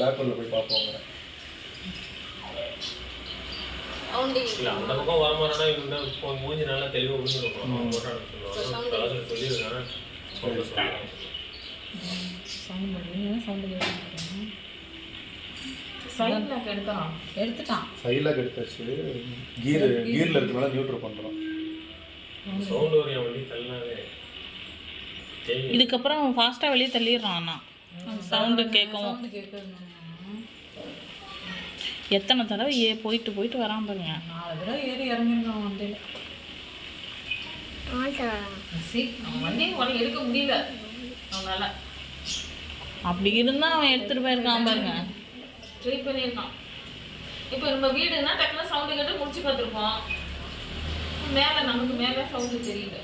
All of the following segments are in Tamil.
பேக்வர்டில் போய் பார்ப்போங்க. இல்ல அந்த பக்கம் வர மாதிரினா இவங்க இப்போ மூஞ்சி நல்லா தெளிவாக விழுந்துருக்கும் சொல்லியிருக்காங்க. சொல்ல சொல்லுவாங்க. சைடில் எடுத்தாச்சு. கீர் கீரில் இருக்கிறனால நியூட்ரல் பண்ணுறோம் சவுண்ட் என் வண்டி தெரியும் இதுக்கப்புறம் ஃபாஸ்ட்டாக வெளியே தள்ளிடுறான் அண்ணா. சவுண்டு கேட்குது எத்தனை தடவை ஏ போயிட்டு போயிட்டு வரான் பாருங்க. நாலு தடவை ஏறி இறங்கிருக்கான் வண்டியில். வண்டியை உடனே எடுக்க முடியல. அவனால. அப்படி இருந்தால் அவன் எடுத்துகிட்டு போயிருக்கான் பாருங்க. ட்ரை பண்ணியிருக்கான். இப்போ நம்ம வீடுனா டக்குனு சவுண்டு கேட்டு முடிச்சு பார்த்துருப்போம். மேலே நமக்கு மேலே சவுண்டு தெரியல.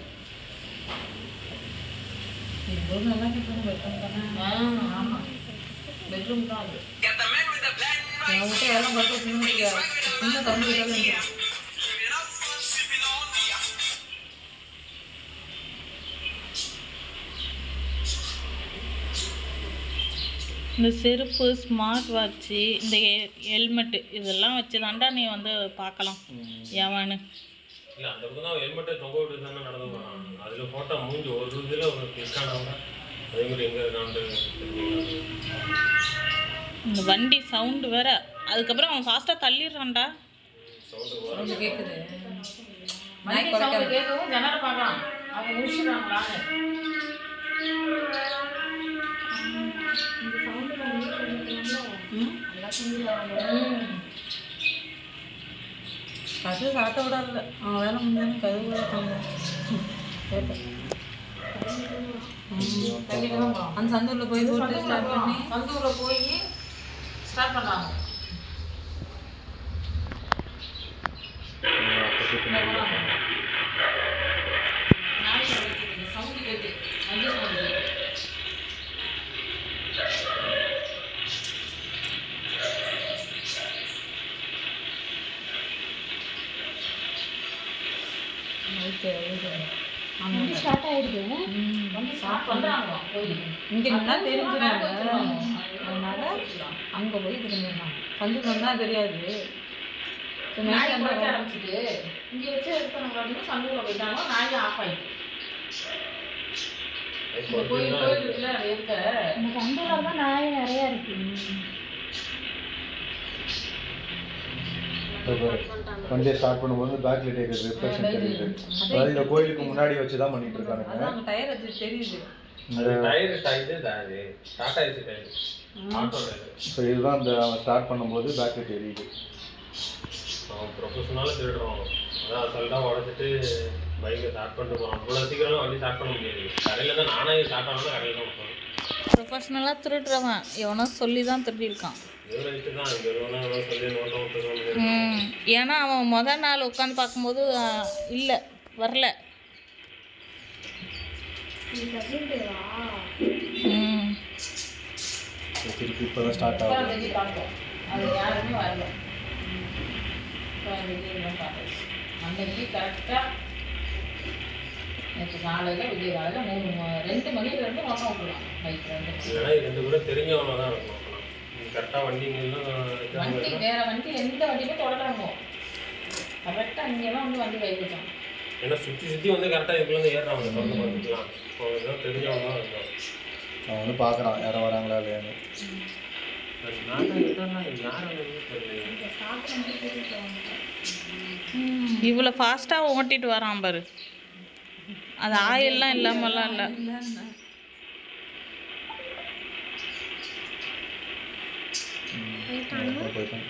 ஆமாம் பெட்ரூம் தான் அது விட்டு எல்லாம் பார்த்து சின்ன சின்ன தம்பி தான் இந்த செருப்பு ஸ்மார்ட் வாட்ச்சு இந்த ஹெல்மெட்டு இதெல்லாம் வச்சு தாண்டா நீ வந்து பார்க்கலாம். எவனு இல்ல அந்த பக்கம் தான் ஹெல்மெட்டை தொங்க விட்டு தானே நடந்து போறான் அதுல போட்டா மூஞ்சி ஒரு இதுல ஒரு கிளிக்கானவங்க அதே மாதிரி எங்க இருக்கான்னு. இந்த வண்டி சவுண்டு வேற. அதுக்கப்புறம் அவன் ஃபாஸ்ட்டாக தள்ளிடுறான்டா. சவுண்டு வர சவுண்டு கேட்குது மைக் சவுண்டு கேட்கவும் ஜனரை பார்க்கலாம். அவங்க முடிச்சுடுறாங்களான்னு கது சாத்த விடாதுல அவன் வேலை முடிஞ்சாலும் கது கூட அந்த சந்தூரில் போய் போட்டு ஸ்டார்ட் பண்ணி சந்தூரில் போய் ஸ்டார்ட் பண்ணாங்க ஸ்டார்ட் ஆயிடுது. ஸ்டார்ட் பண்ணுறாங்க இங்கே நின்னா தெரிஞ்சுறாங்க அதனால அங்கே போய் திரும்பிடலாம் சந்து வந்தால் தெரியாது. நாய் குறைக்க ஆரம்பிச்சுட்டு இங்கே வச்சு இருக்கிறவங்க அப்படின்னு சந்தூரில் போயிட்டாங்க. நாய் ஆஃப் இந்த கோயில் கோயில் இருக்குல்ல இருக்க. இந்த கண்டூரில் தான் நாய் நிறையா இருக்கு. வண்டியை ஸ்டார்ட் பண்ணும்போது பேக் லைட் எரியுது ரிஃப்ளெக்ஷன் தெரியுது அதாவது இந்த கோயிலுக்கு முன்னாடி வச்சு தான் பண்ணிட்டு இருக்கானுங்க அதான் டயர் வச்சு தெரியுது. டயர் இது அது ஸ்டார்ட் ஆயிடுச்சு டயர் ஸோ இதுதான் இந்த ஸ்டார்ட் பண்ணும்போது பேக் லைட் எரியுது அவன் ப்ரொஃபஷனலாக திருடுறான். அதான் அசல்ட்டாக உடச்சிட்டு பைக்கை ஸ்டார்ட் பண்ணிட்டு இவ்வளோ சீக்கிரம் வண்டி ஸ்டார்ட் பண்ண முடியாது. கடையில் தான் நானே ஸ்டார்ட் ஆனாலும் கடையில் தான் ப்ரொஃபஷ்னலாக திருடுறவன். எவனோ சொல்லி தான் திருடியிருக்கான் ஏன்னா அவன் முத நாள் உட்காந்து பார்க்கும்போது இல்லை வரல. ம். திருப்பி இப்போ தான் ஸ்டார்ட் இப்போ ஆகுது வெளியே பார்த்தோம் அது யாருமே வரல இப்போ வெளியே பார்த்தோம் அன்னைக்கு கரெக்டாக நேற்று காலையில் விடிய காலையில் மூணு ரெண்டு மணிக்கு ரெண்டு மொத்தம் விட்டுருவான் பைக் ரெண்டு இல்லைன்னா இது ரெண்டு பேரும் தெரிஞ்சவங்க தான் இருக்கும். கரெக்டாக வண்டி வண்டி வேற வண்டி எந்த வண்டியுமே தொடராங்க கரெக்டாக இங்கெல்லாம் வந்து வண்டி வைக்கிட்டோம் ஏன்னா சுற்றி சுற்றி வந்து கரெக்டாக இதுக்குள்ளே ஏறுறாங்க திறந்து பார்த்துக்கலாம். அவங்க தான் தெரிஞ்சவங்க தான் இருக்கும் அவன் வந்து பார்க்குறான் யாரும் வராங்களா இல்லையான்னு. இவ்வளோ ஃபாஸ்ட்டாக ஓட்டிட்டு வரான் பாரு. அது ஆயில்லாம் இல்லாமலாம் இல்லை. போயிட்டான்